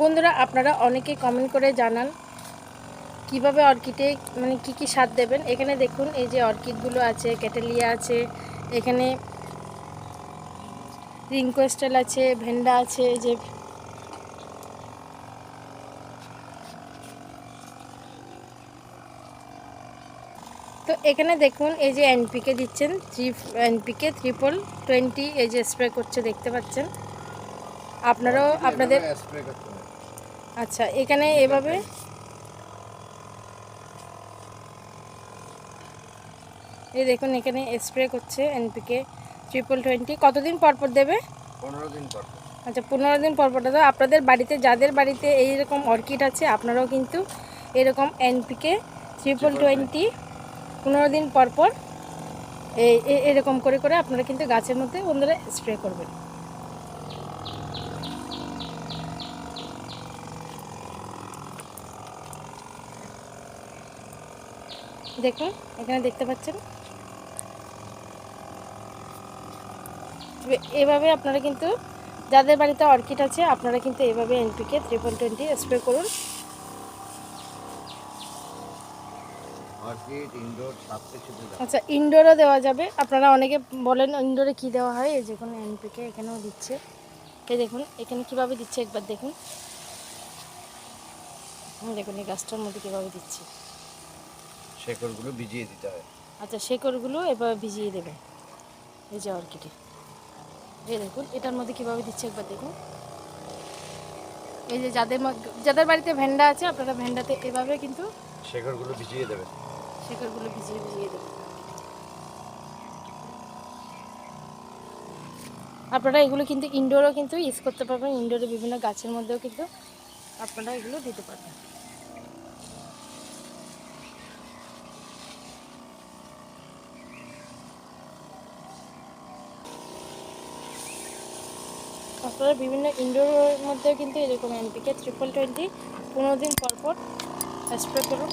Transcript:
বন্ধুরা, আপনারা অনেকে কমেন্ট করে জানান কীভাবে অর্কিডে মানে কি কি সার দেবেন। এখানে দেখুন, এই যে অর্কিডগুলো আছে, ক্যাটেলিয়া আছে, এখানে রিঙ্কোয়েস্টেল আছে, ভেন্ডা আছে, এই যে তো এখানে দেখুন, এই যে এনপিকে দিচ্ছেন থ্রি এনপিকে ট্রিপল টোয়েন্টি এই যে স্প্রে করছে, দেখতে পাচ্ছেন। আপনারাও আপনাদের আচ্ছা এখানে এভাবে? এই দেখুন এখানে স্প্রে করছে এনপিকে ট্রিপল টোয়েন্টি কতদিন পর পর দেবে? পনেরো দিন পর। আচ্ছা পনেরো দিন পর পর তো আপনাদের বাড়িতে যাদের বাড়িতে এইরকম অর্কিড আছে আপনারাও কিন্তু এরকম এনপিকে ট্রিপল টোয়েন্টি পনেরো দিন পর পর এই এরকম করে করে আপনারা কিন্তু গাছের মধ্যে বন্ধুরা স্প্রে করবেন। দেখুন এখানে দেখতে পাচ্ছেন। এভাবে আপনারা কিন্তু যাদের বাড়িতে অর্কিড আছে আপনারা কিন্তু এভাবে এনপিকে ট্রিপল টোয়েন্টি স্প্রে করুন। আচ্ছা ইনডোরও দেওয়া যাবে। আপনারা অনেকে বলেন ইনডোরে কি দেওয়া হয়? এই দেখুন এনপিকে এখানেও দিচ্ছে। এই দেখুন এখানে কীভাবে দিচ্ছে একবার দেখুন। দেখুন এই গাছটার মধ্যে কীভাবে দিচ্ছে। শেকড়গুলো ভিজিয়ে দিতে হয়। আচ্ছা শেকড়গুলো এভাবে ভিজিয়ে দেবে এই যে অর্কিডে। এই দেখুন এটার মধ্যে কীভাবে দিচ্ছে একবার দেখুন। এই যে যাদের যাদের বাড়িতে ভেন্ডা আছে আপনারা ভেন্ডাতে এভাবে কিন্তু শেকড়গুলো ভিজিয়ে দেবে শেকড়গুলো ভিজিয়ে ভিজিয়ে দেবেন। আপনারা এগুলো কিন্তু ইনডোরও কিন্তু ইউজ করতে পারবেন। ইনডোরে বিভিন্ন গাছের মধ্যেও কিন্তু আপনারা এগুলো দিতে পারবেন। আপনারা বিভিন্ন ইনডোরের মধ্যে কিন্তু এরকম এনপিকে ট্রিপল টোয়েন্টি পনেরো দিন পরপর পর স্প্রে করুন।